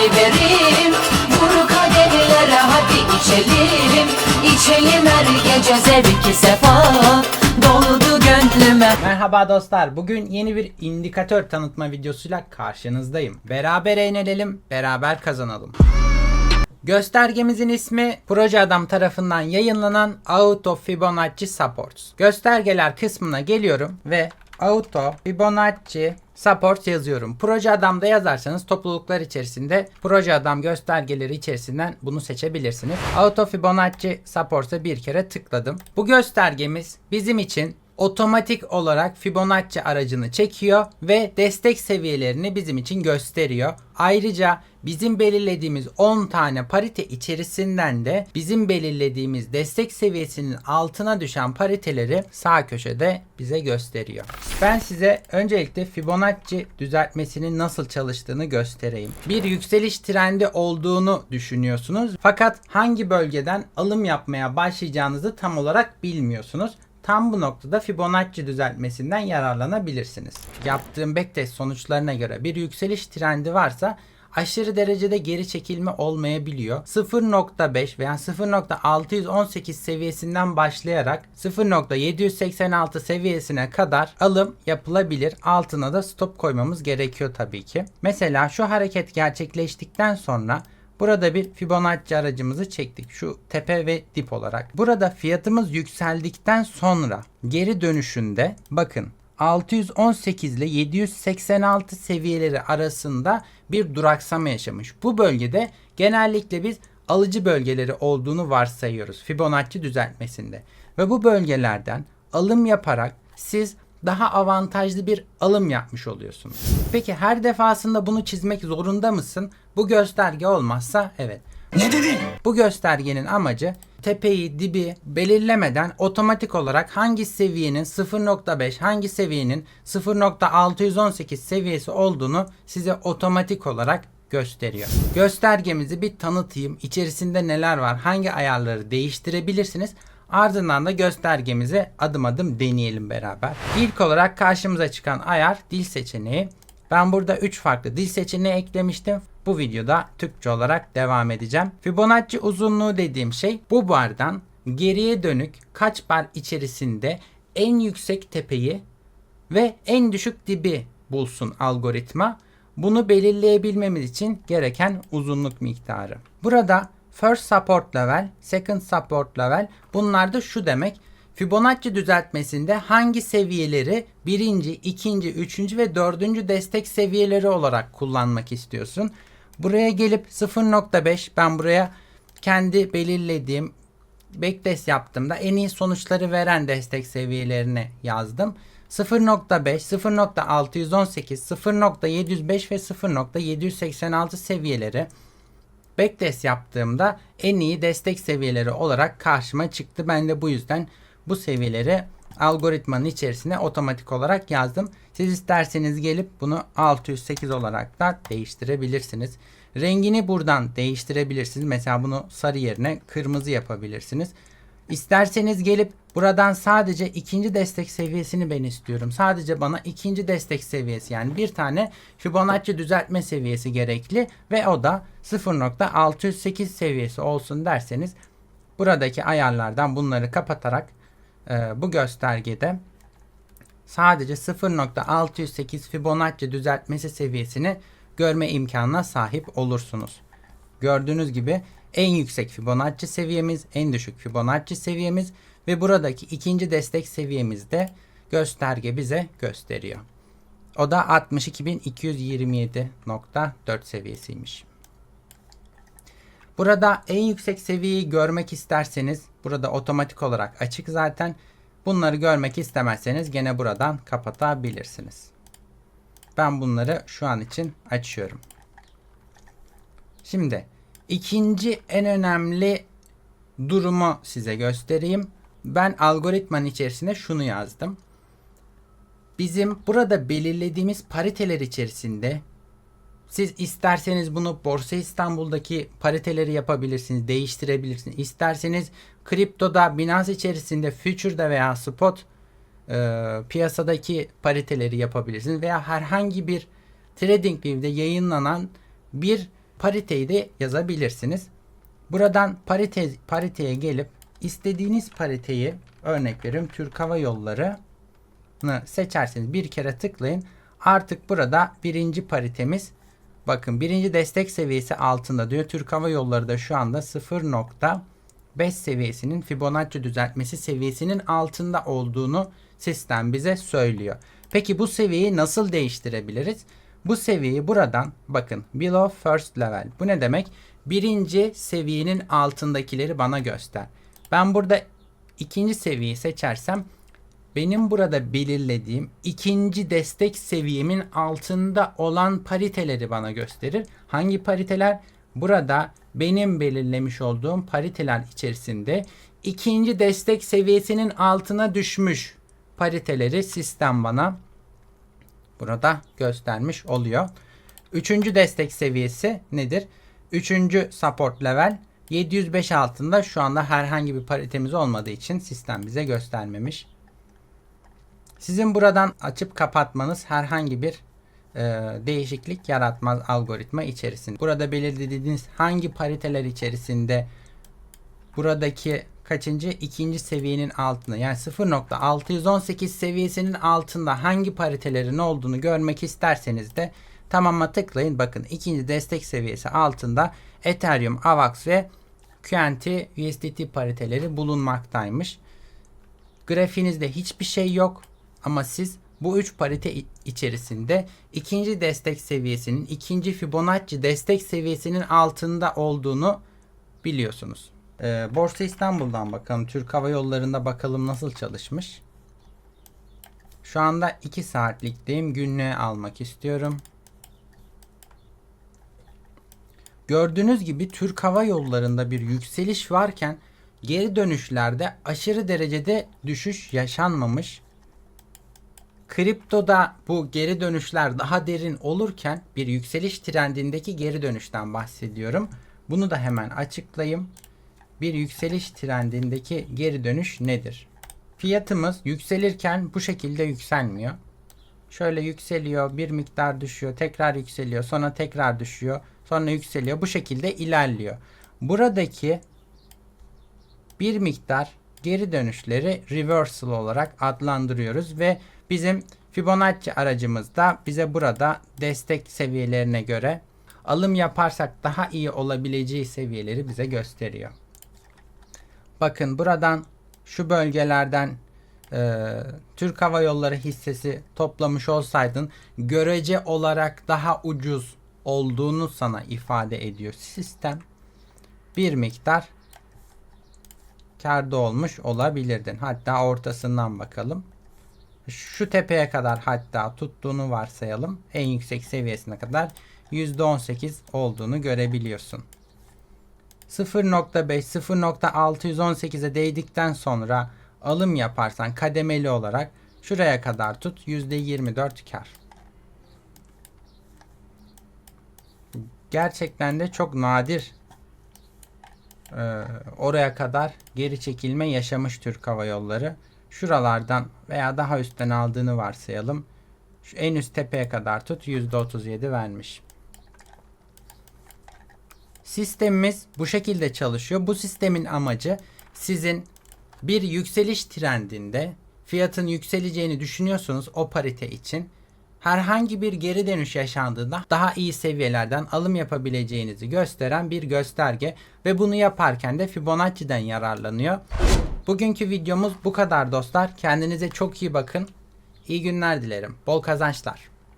vereyim Vur kadehlere hadi içelim İçelim her gece zevki sefa Doldu gönlüme Merhaba dostlar. Bugün yeni bir indikatör tanıtma videosuyla karşınızdayım. Beraber eğlenelim, beraber kazanalım. Göstergemizin ismi Proje Adam tarafından yayınlanan Auto Fibonacci Supports. Göstergeler kısmına geliyorum ve Auto Fibonacci Support yazıyorum. Proje Adam'da yazarsanız topluluklar içerisinde Proje Adam göstergeleri içerisinden bunu seçebilirsiniz. Auto Fibonacci Support'a bir kere tıkladım. Bu göstergemiz bizim için otomatik olarak Fibonacci aracını çekiyor ve destek seviyelerini bizim için gösteriyor. Ayrıca bizim belirlediğimiz 10 tane parite içerisinden de bizim belirlediğimiz destek seviyesinin altına düşen pariteleri sağ köşede bize gösteriyor. Ben size öncelikle Fibonacci düzeltmesinin nasıl çalıştığını göstereyim. Bir yükseliş trendi olduğunu düşünüyorsunuz fakat hangi bölgeden alım yapmaya başlayacağınızı tam olarak bilmiyorsunuz. Tam bu noktada Fibonacci düzeltmesinden yararlanabilirsiniz. Yaptığım backtest sonuçlarına göre bir yükseliş trendi varsa aşırı derecede geri çekilme olmayabiliyor. 0.5 veya 0.618 seviyesinden başlayarak 0.786 seviyesine kadar alım yapılabilir. Altına da stop koymamız gerekiyor tabii ki. Mesela şu hareket gerçekleştikten sonra Burada bir Fibonacci aracımızı çektik. Şu tepe ve dip olarak. Burada fiyatımız yükseldikten sonra geri dönüşünde bakın 618 ile 786 seviyeleri arasında bir duraksama yaşamış. Bu bölgede genellikle biz alıcı bölgeleri olduğunu varsayıyoruz Fibonacci düzeltmesinde. Ve bu bölgelerden alım yaparak siz daha avantajlı bir alım yapmış oluyorsunuz. Peki her defasında bunu çizmek zorunda mısın? Bu gösterge olmazsa evet. Ne dedin? Bu göstergenin amacı tepeyi, dibi belirlemeden otomatik olarak hangi seviyenin 0.5, hangi seviyenin 0.618 seviyesi olduğunu size otomatik olarak gösteriyor. Göstergemizi bir tanıtayım. İçerisinde neler var, hangi ayarları değiştirebilirsiniz? Ardından da göstergemizi adım adım deneyelim beraber. İlk olarak karşımıza çıkan ayar dil seçeneği. Ben burada 3 farklı dil seçeneği eklemiştim. Bu videoda Türkçe olarak devam edeceğim. Fibonacci uzunluğu dediğim şey bu bardan geriye dönük kaç bar içerisinde en yüksek tepeyi ve en düşük dibi bulsun algoritma. Bunu belirleyebilmemiz için gereken uzunluk miktarı. Burada first support level, second support level bunlar da şu demek. Fibonacci düzeltmesinde hangi seviyeleri birinci, ikinci, üçüncü ve dördüncü destek seviyeleri olarak kullanmak istiyorsun? Buraya gelip 0.5 ben buraya kendi belirlediğim backtest yaptığımda en iyi sonuçları veren destek seviyelerini yazdım. 0.5, 0.618, 0.705 ve 0.786 seviyeleri backtest yaptığımda en iyi destek seviyeleri olarak karşıma çıktı. Ben de bu yüzden bu seviyeleri algoritmanın içerisine otomatik olarak yazdım. Siz isterseniz gelip bunu 608 olarak da değiştirebilirsiniz. Rengini buradan değiştirebilirsiniz. Mesela bunu sarı yerine kırmızı yapabilirsiniz. İsterseniz gelip buradan sadece ikinci destek seviyesini ben istiyorum. Sadece bana ikinci destek seviyesi yani bir tane Fibonacci düzeltme seviyesi gerekli ve o da 0.608 seviyesi olsun derseniz buradaki ayarlardan bunları kapatarak e, bu göstergede sadece 0.608 Fibonacci düzeltmesi seviyesini görme imkanına sahip olursunuz. Gördüğünüz gibi en yüksek Fibonacci seviyemiz, en düşük Fibonacci seviyemiz ve buradaki ikinci destek seviyemizde gösterge bize gösteriyor. O da 62.227.4 seviyesiymiş. Burada en yüksek seviyeyi görmek isterseniz burada otomatik olarak açık zaten. Bunları görmek istemezseniz gene buradan kapatabilirsiniz. Ben bunları şu an için açıyorum. Şimdi ikinci en önemli durumu size göstereyim. Ben algoritmanın içerisine şunu yazdım. Bizim burada belirlediğimiz pariteler içerisinde siz isterseniz bunu Borsa İstanbul'daki pariteleri yapabilirsiniz, değiştirebilirsiniz. İsterseniz kriptoda, Binance içerisinde, Future'da veya Spot e, piyasadaki pariteleri yapabilirsiniz. Veya herhangi bir TradingView'de yayınlanan bir pariteyi de yazabilirsiniz. Buradan parite, pariteye gelip istediğiniz pariteyi örnek veriyorum Türk Hava Yolları'nı seçerseniz bir kere tıklayın. Artık burada birinci paritemiz bakın birinci destek seviyesi altında diyor. Türk Hava Yolları da şu anda 0.5 seviyesinin Fibonacci düzeltmesi seviyesinin altında olduğunu sistem bize söylüyor. Peki bu seviyeyi nasıl değiştirebiliriz? Bu seviyeyi buradan bakın below first level. Bu ne demek? Birinci seviyenin altındakileri bana göster. Ben burada ikinci seviyeyi seçersem benim burada belirlediğim ikinci destek seviyemin altında olan pariteleri bana gösterir. Hangi pariteler? Burada benim belirlemiş olduğum pariteler içerisinde ikinci destek seviyesinin altına düşmüş pariteleri sistem bana burada göstermiş oluyor. Üçüncü destek seviyesi nedir? Üçüncü support level 705 altında şu anda herhangi bir paritemiz olmadığı için sistem bize göstermemiş. Sizin buradan açıp kapatmanız herhangi bir e, değişiklik yaratmaz algoritma içerisinde. Burada belirlediğiniz hangi pariteler içerisinde buradaki kaçıncı ikinci seviyenin altında yani 0.618 seviyesinin altında hangi paritelerin olduğunu görmek isterseniz de tamama tıklayın. Bakın ikinci destek seviyesi altında Ethereum, AVAX ve QNT USDT pariteleri bulunmaktaymış. Grafiğinizde hiçbir şey yok ama siz bu üç parite içerisinde ikinci destek seviyesinin ikinci Fibonacci destek seviyesinin altında olduğunu biliyorsunuz. Ee, Borsa İstanbul'dan bakalım. Türk Hava Yolları'nda bakalım nasıl çalışmış. Şu anda 2 saatlikteyim. Günlüğe almak istiyorum. Gördüğünüz gibi Türk Hava Yolları'nda bir yükseliş varken geri dönüşlerde aşırı derecede düşüş yaşanmamış. Kriptoda bu geri dönüşler daha derin olurken bir yükseliş trendindeki geri dönüşten bahsediyorum. Bunu da hemen açıklayayım. Bir yükseliş trendindeki geri dönüş nedir? Fiyatımız yükselirken bu şekilde yükselmiyor. Şöyle yükseliyor, bir miktar düşüyor, tekrar yükseliyor, sonra tekrar düşüyor, sonra yükseliyor. Bu şekilde ilerliyor. Buradaki bir miktar geri dönüşleri reversal olarak adlandırıyoruz ve bizim Fibonacci aracımız da bize burada destek seviyelerine göre alım yaparsak daha iyi olabileceği seviyeleri bize gösteriyor. Bakın buradan şu bölgelerden e, Türk Hava Yolları hissesi toplamış olsaydın görece olarak daha ucuz olduğunu sana ifade ediyor sistem. Bir miktar karda olmuş olabilirdin. Hatta ortasından bakalım. Şu tepeye kadar hatta tuttuğunu varsayalım. En yüksek seviyesine kadar %18 olduğunu görebiliyorsun. 0.5 0.618'e değdikten sonra alım yaparsan kademeli olarak şuraya kadar tut %24 kar. Gerçekten de çok nadir e, oraya kadar geri çekilme yaşamış Türk Hava Yolları. Şuralardan veya daha üstten aldığını varsayalım. Şu en üst tepeye kadar tut %37 vermiş. Sistemimiz bu şekilde çalışıyor. Bu sistemin amacı sizin bir yükseliş trendinde fiyatın yükseleceğini düşünüyorsunuz o parite için. Herhangi bir geri dönüş yaşandığında daha iyi seviyelerden alım yapabileceğinizi gösteren bir gösterge ve bunu yaparken de Fibonacci'den yararlanıyor. Bugünkü videomuz bu kadar dostlar. Kendinize çok iyi bakın. İyi günler dilerim. Bol kazançlar.